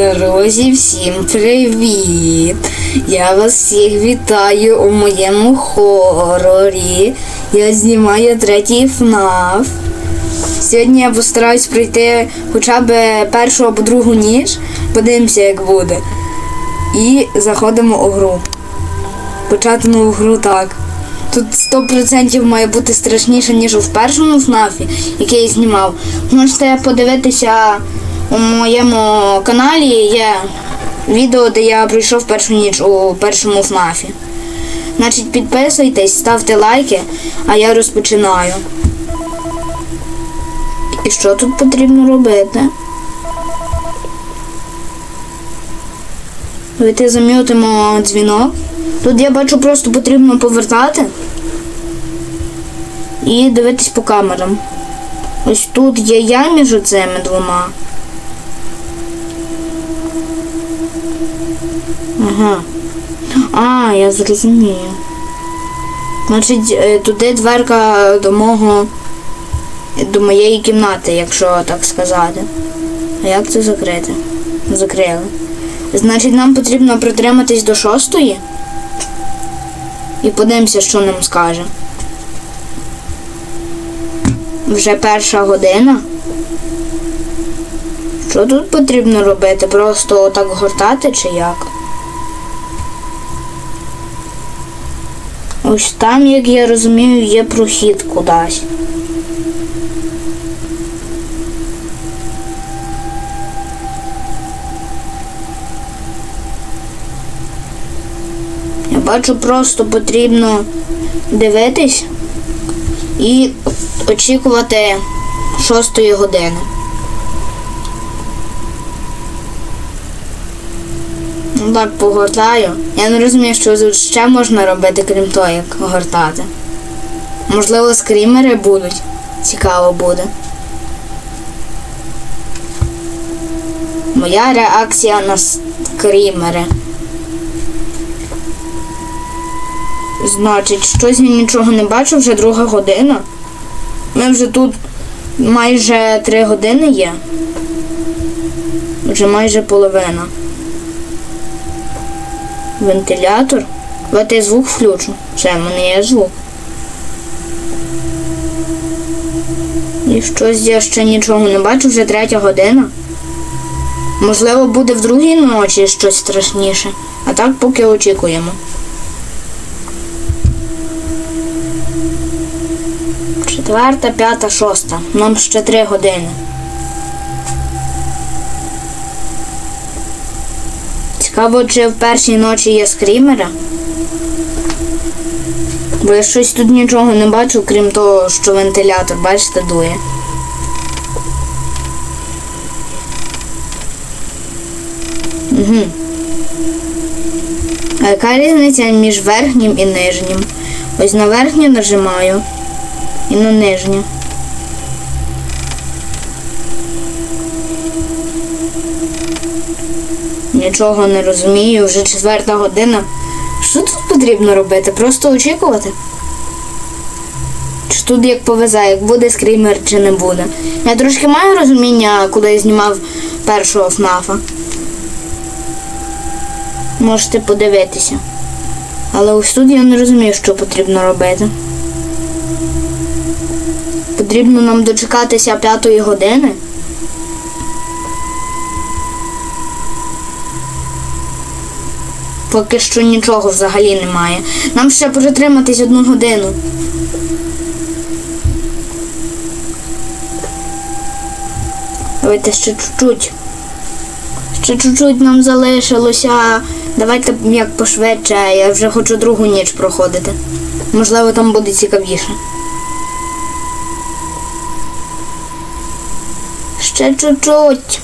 Друзі, всім привіт! Я вас всіх вітаю у моєму хорорі. Я знімаю третій ФНАФ. Сьогодні я постараюсь пройти хоча б першу або другу ніч. Подивимося, як буде. І заходимо у гру. Почати нову гру так. Тут 100% має бути страшніше, ніж у першому ФНАФі, який я знімав. Можете подивитися у моєму каналі є відео, де я пройшов першу ніч у першому ФНАФі. Значить, підписуйтесь, ставте лайки, а я розпочинаю. І що тут потрібно робити? Вийти зам'ютимо дзвінок. Тут я бачу, просто потрібно повертати і дивитись по камерам. Ось тут є я між цими двома. Ага. А, я зрозумію. Значить, е, туди дверка до мого до моєї кімнати, якщо так сказати. А як це закрити? Закрили. Значить, нам потрібно притриматись до шостої. І подивимося, що нам скаже. Вже перша година. Що тут потрібно робити? Просто отак гортати чи як? Ось там, як я розумію, є прохід кудись. Я бачу, просто потрібно дивитись і очікувати шостої години. Ну так, погортаю. Я не розумію, що тут ще можна робити, крім того, як гортати. Можливо, скрімери будуть. Цікаво буде. Моя реакція на скрімери. Значить, щось я нічого не бачу, вже друга година. Ми вже тут майже три години є. Вже майже половина. Вентилятор. Давайте я звук включу. Все, в мене є звук. І щось я ще нічого не бачу, вже третя година. Можливо, буде в другій ночі щось страшніше. А так поки очікуємо. Четверта, п'ята, шоста. Нам ще три години. Цікаво, чи в першій ночі є скрімера. Бо я щось тут нічого не бачу, крім того, що вентилятор, бачите, дує. Угу. А яка різниця між верхнім і нижнім? Ось на верхню нажимаю і на нижню. Нічого не розумію, вже четверта година. Що тут потрібно робити? Просто очікувати? Чи тут як повезе, як буде скрімер чи не буде? Я трошки маю розуміння, коли я знімав першого ФНАФа. Можете подивитися. Але ось тут я не розумію, що потрібно робити. Потрібно нам дочекатися п'ятої години. Поки що нічого взагалі немає. Нам ще протриматись одну годину. Давайте ще чуть-чуть. Ще чуть-чуть нам залишилося. Давайте як пошвидше, я вже хочу другу ніч проходити. Можливо, там буде цікавіше. Ще чуть-чуть.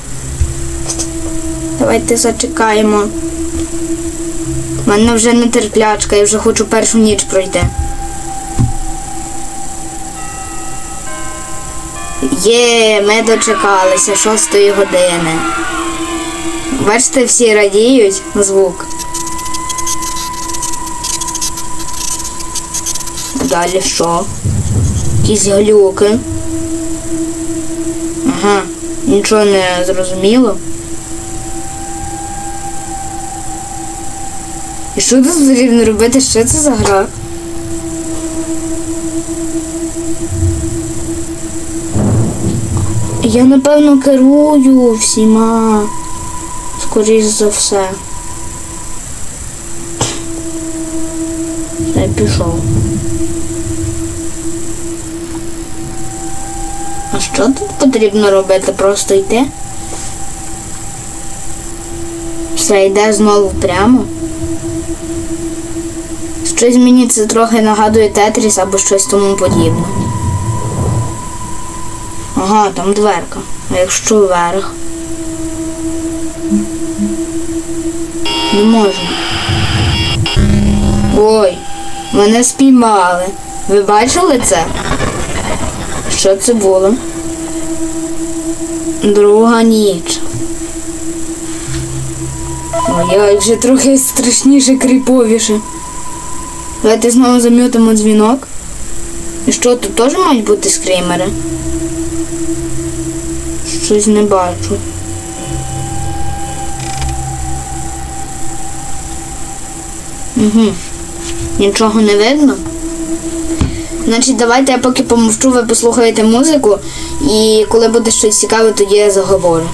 Давайте зачекаємо. У мене вже нетерплячка, я вже хочу першу ніч пройти. Є, ми дочекалися шостої години. Бачите, всі радіють звук. Далі що? Якісь глюки. Ага, нічого не зрозуміло. І що тут потрібно робити? Що це за гра? Я напевно керую всіма. Скоріш за все. Я пішов. А що тут потрібно робити? Просто йти? Все, йде знову прямо. Щось мені це трохи нагадує Тетріс або щось тому подібне. Ага, там дверка. А якщо вверх? Не можна. Ой, мене спіймали. Ви бачили це? Що це було? Друга ніч. Ой, вже трохи страшніше, кріповіше. Давайте знову зам'ютимо дзвінок. І що, тут теж мають бути скрімери? Щось не бачу. Угу. Нічого не видно. Значить, давайте я поки помовчу, ви послухаєте музику, і коли буде щось цікаве, тоді я заговорю.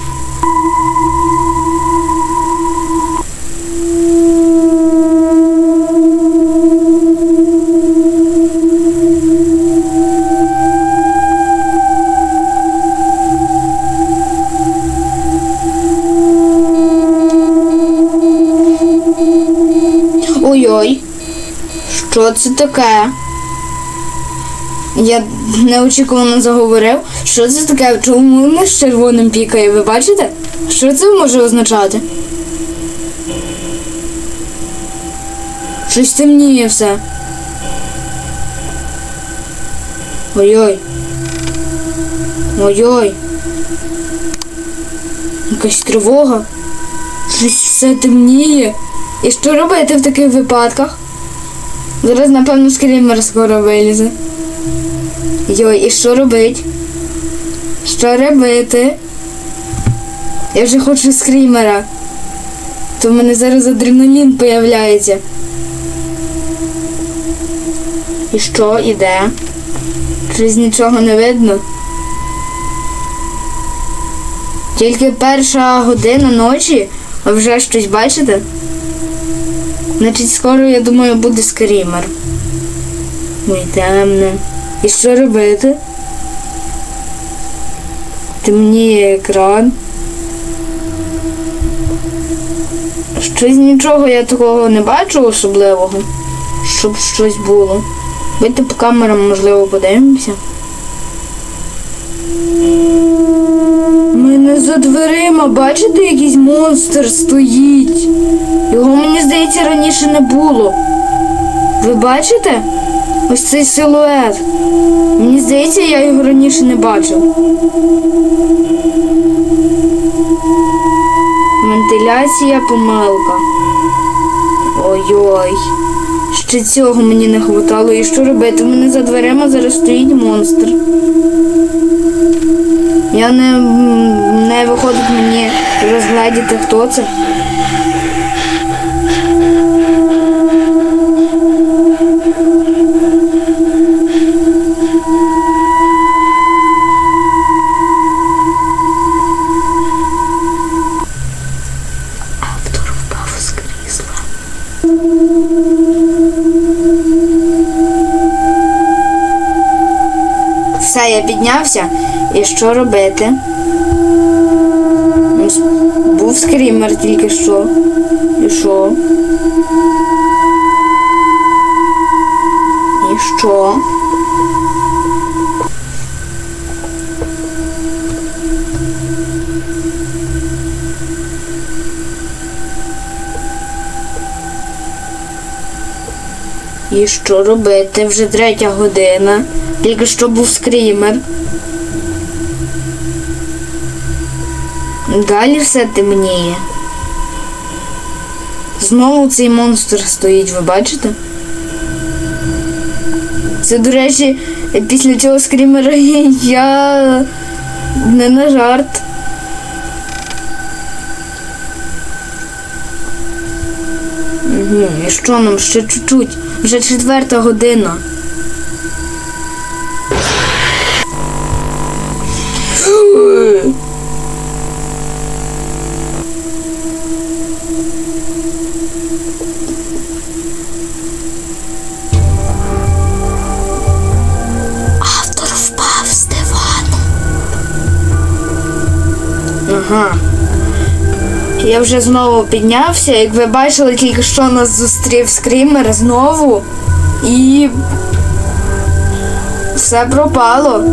Що це таке? Я неочікувано заговорив. Що це таке? Чому воно з червоним пікає? Ви бачите? Що це може означати? Щось темніє все. Ой-ой. Ой-ой. Якась тривога. Щось все темніє. І що робити в таких випадках? Зараз, напевно, скрімер скоро вилізе. Йой, і що робить? Що робити? Я вже хочу скрімера. То в мене зараз адреналін появляється. І що, іде? Щось нічого не видно. Тільки перша година ночі, а вже щось бачите? Значить, скоро, я думаю, буде скрімер. Ой, темно. І що робити? Темніє екран. Щось нічого я такого не бачу особливого, щоб щось було. Бити по камерам, можливо, подивимося. За дверима, бачите, якийсь монстр стоїть. Його, мені здається, раніше не було. Ви бачите? Ось цей силует. Мені здається, я його раніше не бачив. Вентиляція помилка. Ой-ой. Ще цього мені не хватало. І що робити? У мене за дверима зараз стоїть монстр. Я не, не виходить мені розгледіти, хто це. Все, я піднявся. І що робити? Ну, Був скрімер тільки що. І що? І що? І що робити? Вже третя година. Тільки що був скрімер. Далі все темніє. Знову цей монстр стоїть, ви бачите? Це, до речі, після цього скрімера я не на жарт. Угу. І що нам ще чуть-чуть? Вже четверта година. Я вже знову піднявся. Як ви бачили, тільки що нас зустрів скрімер знову. І. Все пропало.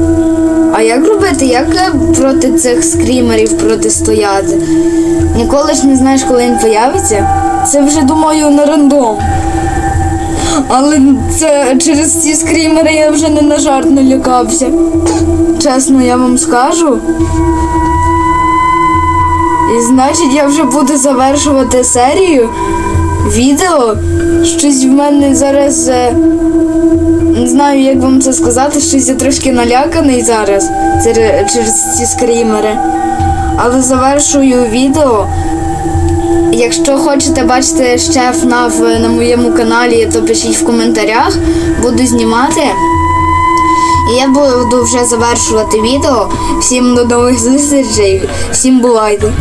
А як робити? Як е, проти цих скрімерів протистояти? Ніколи ж не знаєш, коли він появиться. Це вже думаю на рандом. Але це через ці скрімери я вже не на жарт налякався. Чесно, я вам скажу. І значить я вже буду завершувати серію. Відео. Щось в мене зараз. е, Не знаю, як вам це сказати, щось я трошки наляканий зараз через ці скрімери. Але завершую відео. Якщо хочете бачити ще FNAF на моєму каналі, то пишіть в коментарях. Буду знімати. Я буду вже завершувати відео. Всім до нових зустрічей. Всім бувайте.